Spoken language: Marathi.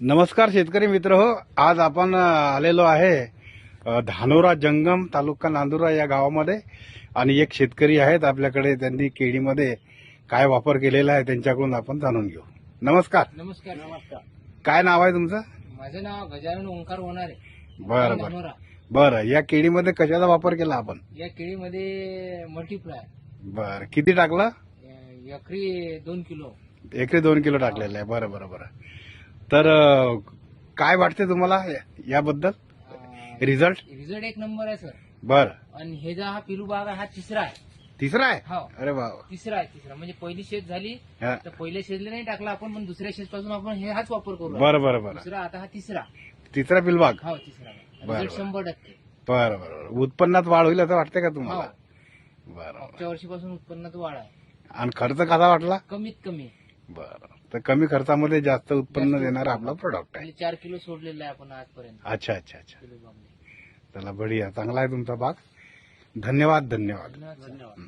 नमस्कार शेतकरी मित्र हो आज आपण आलेलो आहे धानोरा जंगम तालुका नांदुरा या गावामध्ये. आणि एक शेतकरी आहेत आपल्याकडे त्यांनी केळीमध्ये काय वापर केलेला आहे त्यांच्याकडून आपण जाणून घेऊ. नमस्कार. नमस्कार. नमस्कार. काय नाव आहे तुमचं? माझं नाव गजानन ओंकार होणार आहे. बरं बरं. बरं या केळीमध्ये कशाचा वापर केला आपण? या केळीमध्ये मल्टीप्लाय बरं किती टाकलं? एकरी दोन किलो. एकरी दोन किलो टाकलेलं आहे. बरं बरं बरं. तर काय वाटते तुम्हाला या- याबद्दल? रिझल्ट रिझल्ट एक नंबर आहे सर बरं. आणि हे जा हा पिलू बाग आहे हा तिसरा आहे. तिसरा आहे? हो. अरे वा तिसरा आहे तिसरा. म्हणजे पहिली शेत झाली. हा. तर पहिल्या शेतला नाही टाकला आपण पण दुसऱ्या शेत पासून आपण हे हाच वापर करू. बरं बरं बरं. दुसरा आता हा तिसरा. तिसरा पिलबाग हो तिसरा. बरं. रिझल्ट शंभर टक्के. बरं बरं बरं. उत्पन्नात वाढ होईल असं वाटतं का तुम्हाला? हो. बरं. मागच्या वर्षीपासून उत्पन्नात वाढ आहे. आणि खर्च कसा वाटला? कमीत कमी. बरं. तर कमी खर्चामध्ये जास्त उत्पन्न देणारा. आपला प्रोडक्ट आहे. म्हणजे चार किलो सोडलेला आहे आपण आजपर्यंत. अच्छा अच्छा अच्छा. बागने चला बढिया. चांगला आहे तुमचा बाग धन्यवाद धन्यवाद. धन्यवाद.